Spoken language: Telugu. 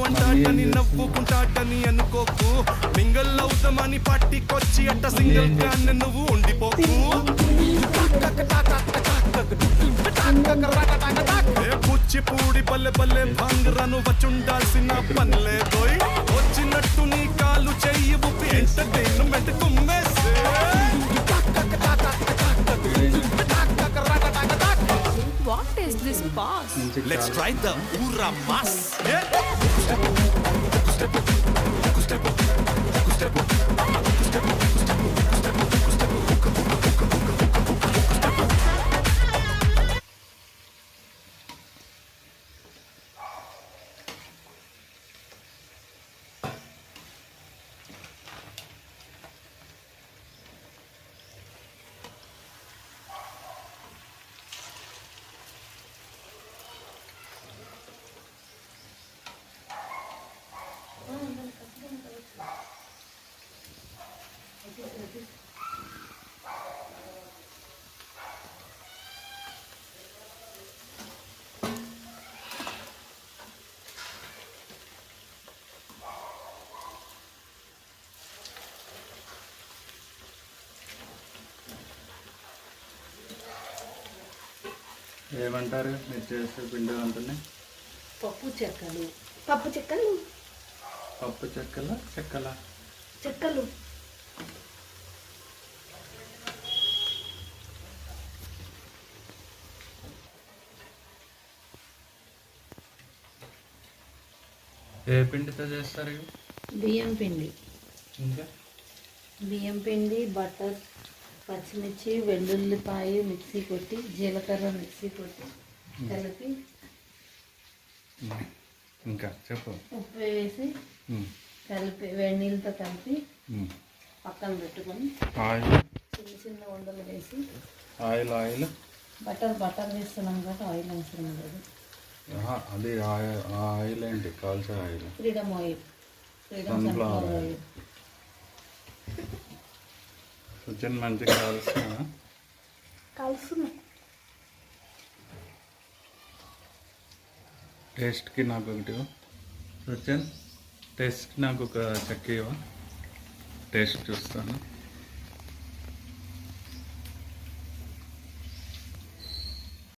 ఉంటాడని నవ్వుకుంటాడని అనుకోకు. మింగల్ అవుతామని పట్టికొచ్చి అట్ట సింగిల్ ఫ్యాన్ నువ్వు ఉండిపోకు. ఏ కూచిపూడి బల్లె బల్లె భాంగరను వచ్చుండాల్సిన పనిలే పోయి వచ్చినట్టు నీ కాలు చెయ్యి ఎంటర్టైన్మెంట్ కుమ్మేసే is this pass? Let's try the Ura Mas. ఏమంటారు? మీరు చేసే పిండి వంటని పప్పు చెక్కలు. పప్పు చెక్కలు? పప్పు చెక్కల? చెక్కల? చెక్కలు. ఏ పిండితో చేస్తారు బియ్యం పిండి. ఇంకా? బియ్యం పిండి బటర్ పచ్చిమిర్చి వెల్లుల్లిపాయ మిక్సీ కొట్టి జీలకర్ర మిక్సీ కొట్టి కలిపి ఇంకా చెప్పు. ఉప్పు వేసి కలిపి వేడి నీళ్ళతో కలిపి. పక్కన పెట్టుకొని ఆయిల్. చిన్న చిన్న ఉండలు వేసి ఆయిల్ ఆయిల్. బటర్ బటర్ వేస్తున్నాం కాబట్టి ఆయిల్ అవసరం లేదు. ఆహా, అది ఆయిల్ ఆయిల్ ఏంటి? కాల్చే oil. Freedom oil. Freedom sunflower. Oil. సుచన్ మంచిగా కాల్చిన కలుస్తున్నాయి టేస్ట్కి నాకు ఒకటి. సుచన్ టేస్ట్కి నాకు ఒక చెక్క ఇవ్వ. టేస్ట్ చూస్తాను.